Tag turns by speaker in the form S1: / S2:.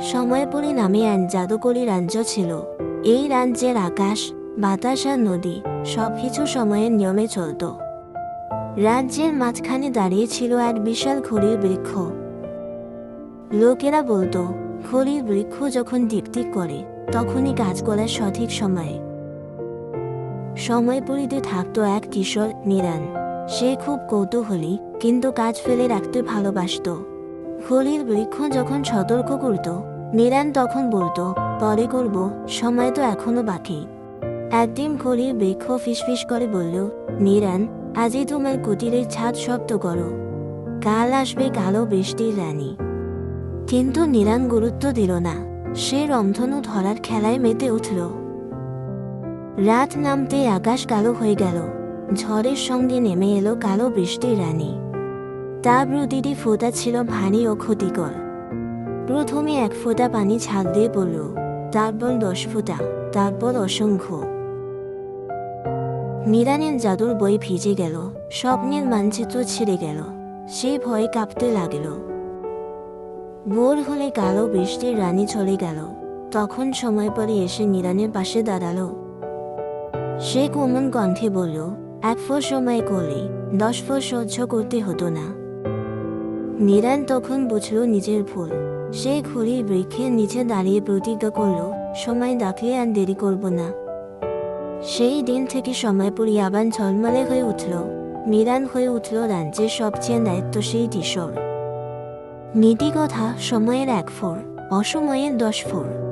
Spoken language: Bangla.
S1: সময়পুরী নামে এক জাদুকরী রাজ্য ছিল। এই রাজ্যের আকাশ, বাতাস আর নদী সবকিছু সময়ের নিয়মে চলত। রাজ্যের মাঝখানে দাঁড়িয়ে ছিল এক বিশাল খড়ির বৃক্ষ। লোকেরা বলতো খড়ির বৃক্ষ যখন টিকটিক করে, তখনই কাজ করার সঠিক সময়। সময়পুরীতে থাকতো এক কিশোর নিরান। সে খুব কৌতূহলী, কিন্তু কাজ ফেলে রাখতে ভালোবাসতো। খড়ির বৃক্ষ যখন সতর্ক করত নিরান তখন বলতো, পরে করব, সময় তো এখনও বাকি। একদিন খড়ির বৃক্ষ ফিসফিস করে বলল নিরান আজই তোমার কুটিরের ছাদ শব্দ করো। কাল আসবে কালো বৃষ্টির রানী। কিন্তু নিরান গুরুত্ব দিল না। সে রন্ধনু ধরার খেলায় মেতে উঠল। রাত নামতে আকাশ কালো হয়ে গেল। ঝড়ের সঙ্গে নেমে এলো কালো বৃষ্টির রানী। তার প্রতিটি ফোঁটা ছিল ভারী ও ক্ষতিকর। প্রথমে এক ফোঁটা পানি ছাদ দিয়ে পড়ল, তারপর দশ ফোঁটা, তারপর অসংখ্য। নিরানের জাদুর বই ভিজে গেল, স্বপ্নের মানচিত্র ছিঁড়ে গেল, সে ভয়ে কাঁপতে লাগল। ভোর হলে কালো বৃষ্টির রানী চলে গেল, তখন সময় পরে এসে নিরানের পাশে দাঁড়াল। সে কোমল কণ্ঠে বলল, এক ফোর সময় করলে, দশ ফোর সহ্য করতে হতো না। নিরান তখন বুঝল নিজের ভুল। সে ঘুরি বৃক্ষের নিচে দাঁড়িয়ে প্রতিজ্ঞা করল, সময় ডাকলে আর দেরি করব না। সেই দিন থেকে সময় সময়পুরি আবার ঝলমলে হয়ে উঠল। মিরান হয়ে উঠল রাজ্যের সবচেয়ে দায়িত্বশীল কিশোর। নীতি কথা, সময়ের এক ফোর অসময়ের দশ ফোর